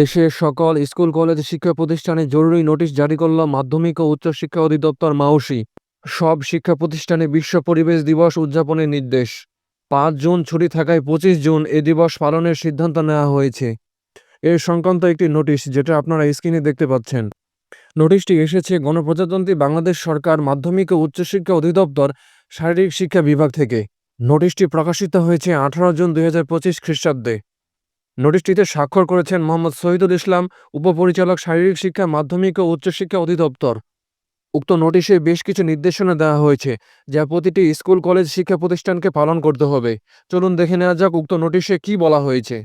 দেশের সকল school, college, শিক্ষা প্রতিষ্ঠানে জরুরি নোটিশ জারি করল মাধ্যমিক ও উচ্চশিক্ষা অধিদপ্তর মাউসি। সব শিক্ষা প্রতিষ্ঠানে বিশ্ব পরিবেশ দিবস উদযাপনের নির্দেশ। পাঁচ জুন ছুটি থাকায় পঁচিশ জুন এ দিবস পালনের সিদ্ধান্ত নেওয়া হয়েছে। এর সংক্রান্ত একটি নোটিশ যেটা আপনারা স্ক্রিনে দেখতে পাচ্ছেন। নোটিশটি এসেছে, গণপ্রজাতন্ত্রী বাংলাদেশ সরকার মাধ্যমিক ও উচ্চশিক্ষা অধিদপ্তর শারীরিক শিক্ষা বিভাগ থেকে। নোটিশটি প্রকাশিত হয়েছে আঠারো জুন দুই হাজার পঁচিশ খ্রিস্টাব্দে। নোটিশটিতে স্বাক্ষর করেছেন মোহাম্মদ শহীদুল ইসলাম, উপপরিচালক শারীরিক শিক্ষা, মাধ্যমিক ও উচ্চশিক্ষা অধিদপ্তর। উক্ত নোটিশে বেশ কিছু নির্দেশনা দেওয়া হয়েছে, যা প্রতিটি স্কুল, কলেজ শিক্ষা প্রতিষ্ঠানকে পালন করতে হবে। চলুন দেখে নেওয়া যাক উক্ত নোটিশে কি বলা হয়েছে।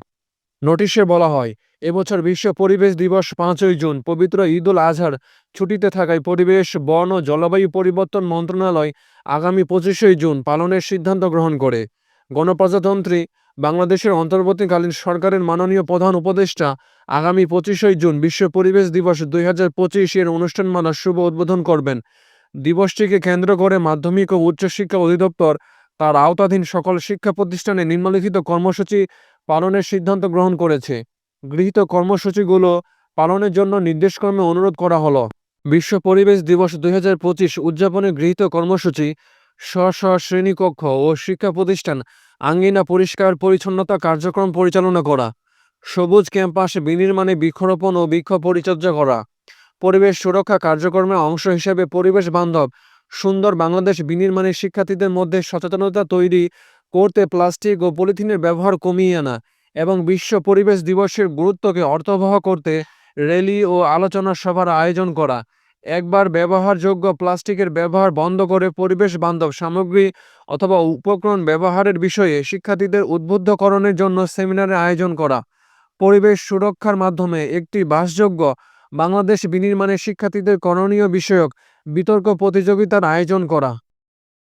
নোটিশে বলা হয়, এবছর বিশ্ব পরিবেশ দিবস পাঁচই জুন, পবিত্র ঈদ উল আজহার, ছুটিতে থাকায় পরিবেশ, বন ও জলবায়ু পরিবর্তন মন্ত্রণালয় আগামী পঁচিশে জুন পালনের সিদ্ধান্ত গ্রহণ করে। গণপ্রজাতন্ত্রী বাংলাদেশের অন্তর্বর্তীকালীন সরকারের মাননীয় প্রধান উপদেষ্টা আগামী পঁচিশে জুন বিশ্ব পরিবেশ দিবস দুই হাজার পঁচিশ এর অনুষ্ঠানমালা শুভ উদ্বোধন করবেন। দিবসটিকে কেন্দ্র করে মাধ্যমিক ও উচ্চশিক্ষা অধিদপ্তর তার আওতাধীন সকল শিক্ষা প্রতিষ্ঠানে নিম্নলিখিত কর্মসূচি পালনের সিদ্ধান্ত গ্রহণ করেছে। গৃহীত কর্মসূচিগুলো পালনের জন্য নির্দেশক্রমে অনুরোধ করা হলো। বিশ্ব পরিবেশ দিবস দুই হাজার পঁচিশ উদযাপনে গৃহীত কর্মসূচি স্ব স্ব শ্রেণীকক্ষ ও শিক্ষা প্রতিষ্ঠান আঙ্গিনা পরিষ্কার পরিচ্ছন্নতা কার্যক্রম পরিচালনা করা, সবুজ ক্যাম্পাস বিনির্মাণে বৃক্ষরোপণ ও বৃক্ষ পরিচর্যা করা, পরিবেশ সুরক্ষা কার্যক্রমের অংশ হিসেবে পরিবেশ বান্ধব, সুন্দর বাংলাদেশ বিনির্মাণে শিক্ষার্থীদের মধ্যে সচেতনতা তৈরি করতে প্লাস্টিক ও পলিথিনের ব্যবহার কমিয়ে আনা এবং বিশ্ব পরিবেশ দিবসের গুরুত্বকে অর্থবহ করতে র্যালি ও আলোচনা সভার আয়োজন করা। একবার ব্যবহারযোগ্য প্লাস্টিকের ব্যবহার বন্ধ করে পরিবেশ বান্ধব সামগ্রী অথবা উপকরণ ব্যবহারের বিষয়ে শিক্ষার্থীদের উদ্বুদ্ধকরণের জন্য সেমিনারের আয়োজন করা। পরিবেশ সুরক্ষার মাধ্যমে একটি বাসযোগ্য বাংলাদেশ বিনির্মাণে শিক্ষার্থীদের করণীয় বিষয়ক বিতর্ক প্রতিযোগিতার আয়োজন করা।